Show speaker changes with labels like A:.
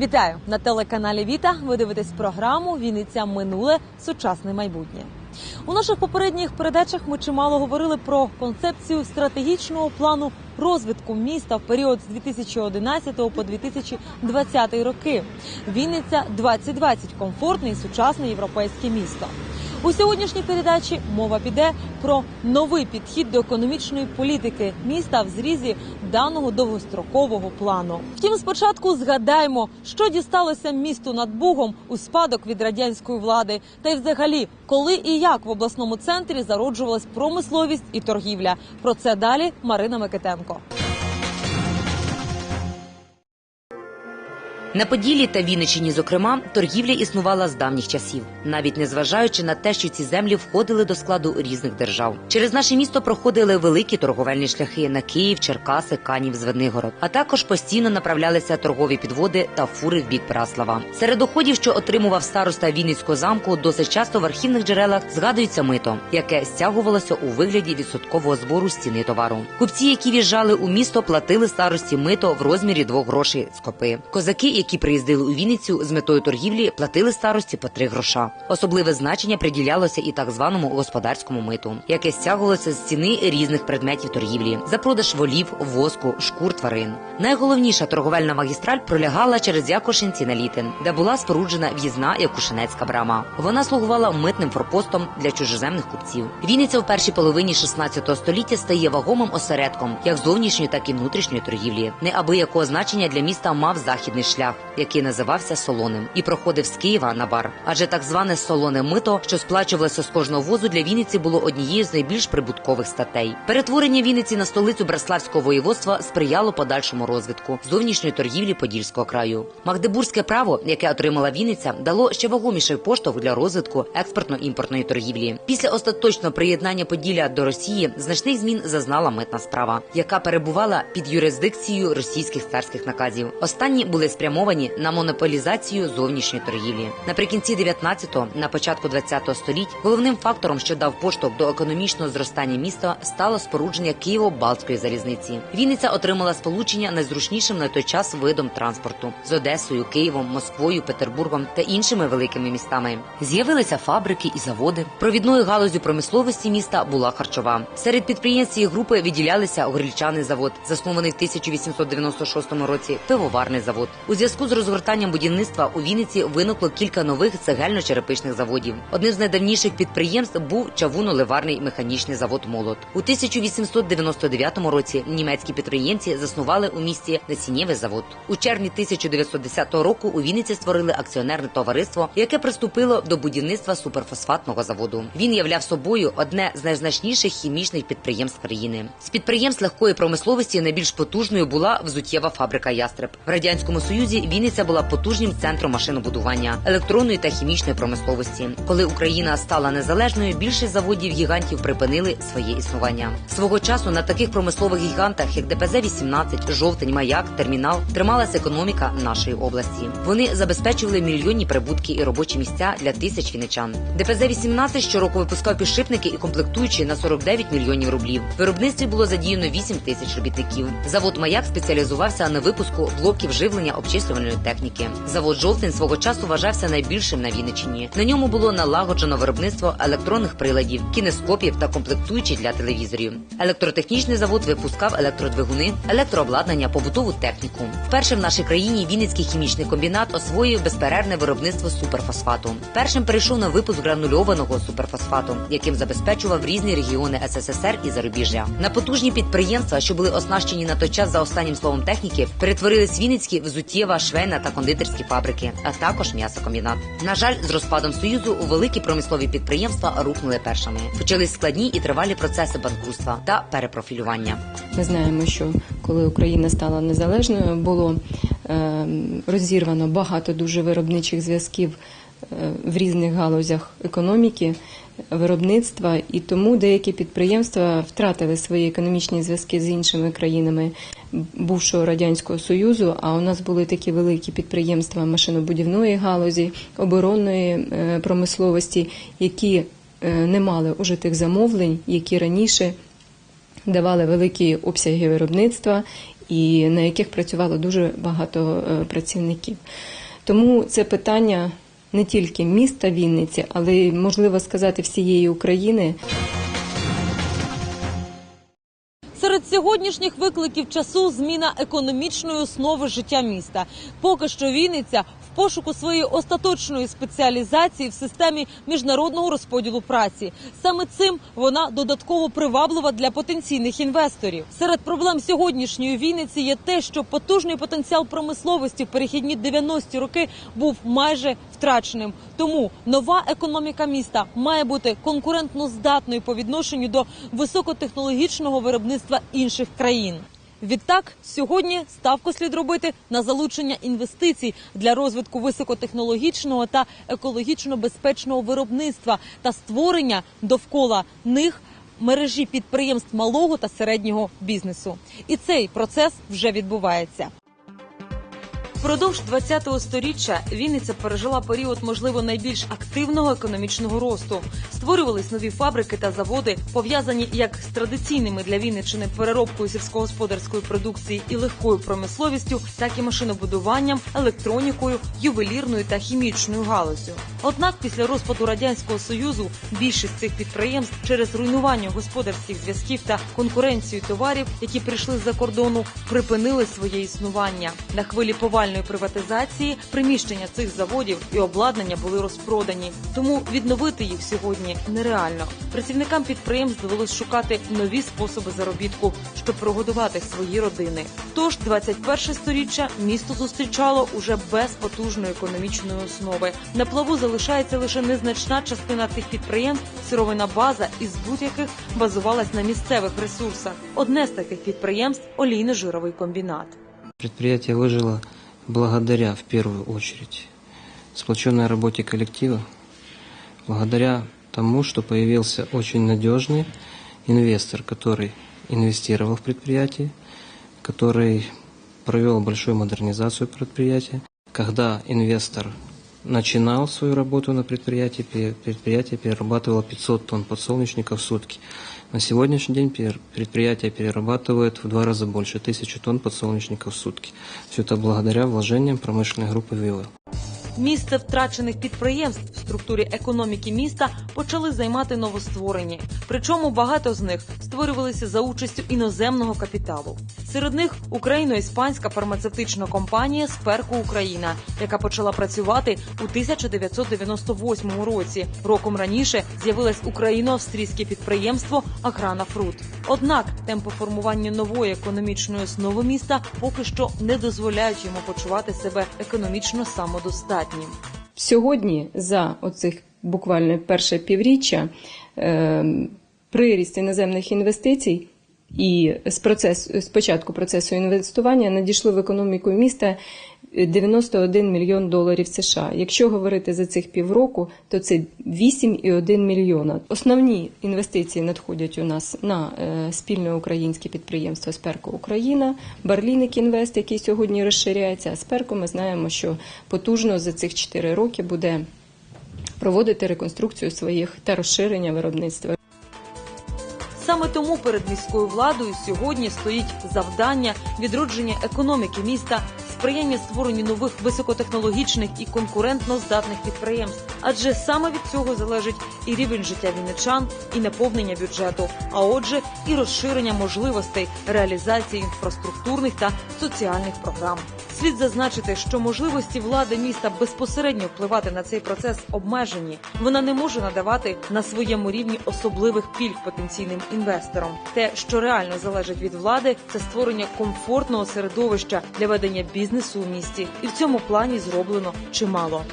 A: Вітаю на телеканалі Віта. Ви дивитесь програму Вінниця минуле сучасне майбутнє. У наших попередніх передачах ми чимало говорили про концепцію стратегічного плану розвитку міста в період з 2011 по 2020 роки. Вінниця 2020 – комфортне і сучасне європейське місто. У сьогоднішній передачі мова піде про новий підхід до економічної політики міста в зрізі даного довгострокового плану. Втім, спочатку згадаємо, що дісталося місту над Бугом у спадок від радянської влади, та й взагалі, коли і як в обласному центрі зароджувалась промисловість і торгівля. Про це далі Марина Микитенко.
B: На Поділлі та Вінниччині, зокрема, торгівля існувала з давніх часів, навіть незважаючи на те, що ці землі входили до складу різних держав. Через наше місто проходили великі торговельні шляхи на Київ, Черкаси, Канів, Звенигород. А також постійно направлялися торгові підводи та фури в бік Праслава. Серед доходів, що отримував староста Вінницького замку, досить часто в архівних джерелах згадується мито, яке стягувалося у вигляді відсоткового збору з ціни товару. Купці, які в'їжджали у місто, платили старості мито в розмірі двох грошей з копи. Козаки, які приїздили у Вінницю з метою торгівлі, платили старості по три гроша. Особливе значення приділялося і так званому господарському миту, яке стягувалося з ціни різних предметів торгівлі за продаж волів, воску, шкур тварин. Найголовніша торговельна магістраль пролягала через Якушинці на Літин, де була споруджена в'їзна Якушинецька брама. Вона слугувала митним форпостом для чужоземних купців. Вінниця в першій половині 16 століття стає вагомим осередком як зовнішньої, так і внутрішньої торгівлі. Неабиякого значення для міста мав західний шлях, який називався Солоним, і проходив з Києва на бар. Адже так зване солоне мито, що сплачувалося з кожного возу для Вінниці, було однією з найбільш прибуткових статей. Перетворення Вінниці на столицю Браславського воєводства сприяло подальшому розвитку зовнішньої торгівлі Подільського краю. Магдебурзьке право, яке отримала Вінниця, дало ще вагоміший поштовх для розвитку експортно-імпортної торгівлі. Після остаточного приєднання Поділля до Росії значних змін зазнала митна справа, яка перебувала під юрисдикцією російських царських наказів. Останні були спрямовані на монополізацію зовнішньої торгівлі. Наприкінці 19-го, на початку 20-го століть, головним фактором, що дав поштовх до економічного зростання міста, стало спорудження Києво-Балтської залізниці. Вінниця отримала сполучення найзручнішим на той час видом транспорту з Одесою, Києвом, Москвою, Петербургом та іншими великими містами. З'явилися фабрики і заводи. Провідною галузю промисловості міста була харчова. Серед підприємств цієї групи виділялися горільчаний завод, заснований в 1896 році, пивоварний завод. У зв'язку з розгортанням будівництва у Вінниці виникло кілька нових цегельно-черепичних заводів. Одним з найдавніших підприємств був чавуно-ливарний механічний завод Молот. У 1899 році німецькі підприємці заснували у місті насіннєвий завод. У червні 1910 року у Вінниці створили акціонерне товариство, яке приступило до будівництва суперфосфатного заводу. Він являв собою одне з найзначніших хімічних підприємств країни. З підприємств легкої промисловості найбільш потужною була взуттєва фабрика Ястреб. В радянському союзі Вінниця була потужним центром машинобудування, електронної та хімічної промисловості. Коли Україна стала незалежною, більшість заводів гігантів припинили своє існування. Свого часу на таких промислових гігантах, як ДПЗ 18 жовтень, маяк, термінал, трималася економіка нашої області. Вони забезпечували мільйонні прибутки і робочі місця для тисяч вінничан. ДПЗ 18 щороку випускав підшипники і комплектуючі на 49 мільйонів рублів. В виробництві було задіяно 8 тисяч робітників. Завод маяк спеціалізувався на випуску блоків живлення обчислювальної техніки. Завод жовтень свого часу вважався найбільшим на Вінниччині. На ньому було налагоджено виробництво електронних приладів, кінескопів та комплектуючі для телевізорів. Електротехнічний завод випускав електродвигуни, електрообладнання, побутову техніку. Вперше в нашій країні Вінницький хімічний комбінат освоїв безперервне виробництво суперфосфату. Першим перейшов на випуск гранульованого суперфосфату, яким забезпечував різні регіони СССР і зарубіжжя. На потужні підприємства, що були оснащені на той час за останнім словом техніки, перетворились Вінницькі взуттєва, швейна та кондитерські фабрики, а також м'ясокомбінат. На жаль, з розпадом союзу великі промислові підприємства рухнули першими. Почались складні і тривалі процеси банкрутства та перепрофілювання.
C: Ми знаємо, що коли Україна стала незалежною, було е, розірвано багато дуже виробничих зв'язків е, в різних галузях економіки, виробництва, і тому деякі підприємства втратили свої економічні зв'язки з іншими країнами бувшого радянського союзу. А у нас були такі великі підприємства машинобудівної галузі, оборонної е, промисловості, які е, не мали уже тих замовлень, які раніше давали великі обсяги виробництва і на яких працювало дуже багато е, працівників. Тому це питання не тільки міста Вінниці, але й, можливо сказати всієї України.
A: Серед сьогоднішніх викликів часу зміна економічної основи життя міста. Поки що Вінниця пошуку своєї остаточної спеціалізації в системі міжнародного розподілу праці. Саме цим вона додатково приваблива для потенційних інвесторів. Серед проблем сьогоднішньої Вінниці є те, що потужний потенціал промисловості в перехідні 90-ті роки був майже втраченим. Тому нова економіка міста має бути конкурентно здатною по відношенню до високотехнологічного виробництва інших країн. Відтак, сьогодні ставку слід робити на залучення інвестицій для розвитку високотехнологічного та екологічно безпечного виробництва та створення довкола них мережі підприємств малого та середнього бізнесу. І цей процес вже відбувається. Впродовж 20-го сторіччя Вінниця пережила період, можливо, найбільш активного економічного росту. Створювались нові фабрики та заводи, пов'язані як з традиційними для Вінниччини переробкою сільськогосподарської продукції і легкою промисловістю, так і машинобудуванням, електронікою, ювелірною та хімічною галузю. Однак, після розпаду радянського союзу більшість цих підприємств через руйнування господарських зв'язків та конкуренцію товарів, які прийшли з-за кордону, припинили своє існування на хвилі повальної приватизації. Приміщення цих заводів і обладнання були розпродані, тому відновити їх сьогодні нереально. Працівникам підприємств довелось шукати нові способи заробітку, щоб прогодувати свої родини. Тож 21 сторіччя місто зустрічало уже без потужної економічної основи. На плаву залишається лише незначна частина цих підприємств, сировина база із будь-яких базувалась на місцевих ресурсах. Одне з таких підприємств олійно-жировий комбінат.
D: Предприятие выжило благодаря, в первую очередь, сплоченной работе коллектива, благодаря тому, что появился очень надежный инвестор, который инвестировал в предприятие, который провел большую модернизацию предприятия. Когда инвестор начинал свою работу на предприятии, пе- предприятие перерабатывало 500 тонн подсолнечника в сутки. На сегодняшний день пер- предприятие перерабатывает в два раза больше, 1000 тонн подсолнечника в сутки. Все это благодаря вложениям промышленной группы «Вилла».
A: Місце втрачених підприємств в структурі економіки міста почали займати новостворені. Причому багато з них створювалися за участю іноземного капіталу. Серед них україно-іспанська фармацевтична компанія Сперко Україна, яка почала працювати у 1998 році. Роком раніше з'явилось україно-австрійське підприємство Аграна Фрут. Однак темпи формування нової економічної основи міста поки що не дозволяють йому почувати себе економічно самодостатнім.
C: Сьогодні за оцих буквально перше півріччя е, приріст іноземних інвестицій і з, процес, з початку процесу інвестування надійшли в економіку міста 91 мільйон доларів США. Якщо говорити за цих півроку, то це 8,1 мільйона. Основні інвестиції надходять у нас на е, спільне українське підприємство Сперко Україна, Барліник Інвест, який сьогодні розширяється. А Сперко ми знаємо, що потужно за цих 4 роки буде проводити реконструкцію своїх та розширення виробництва.
A: Саме тому перед міською владою сьогодні стоїть завдання відродження економіки міста, сприяння створенню нових високотехнологічних і конкурентно здатних підприємств. Адже саме від цього залежить і рівень життя вінничан, і наповнення бюджету, а отже, і розширення можливостей реалізації інфраструктурних та соціальних програм. Слід зазначити, що можливості влади міста безпосередньо впливати на цей процес обмежені. Вона не може надавати на своєму рівні особливих пільг потенційним інвесторам. Те, що реально залежить від влади, це створення комфортного середовища для ведення бізнесу у місті, і в цьому плані зроблено чимало.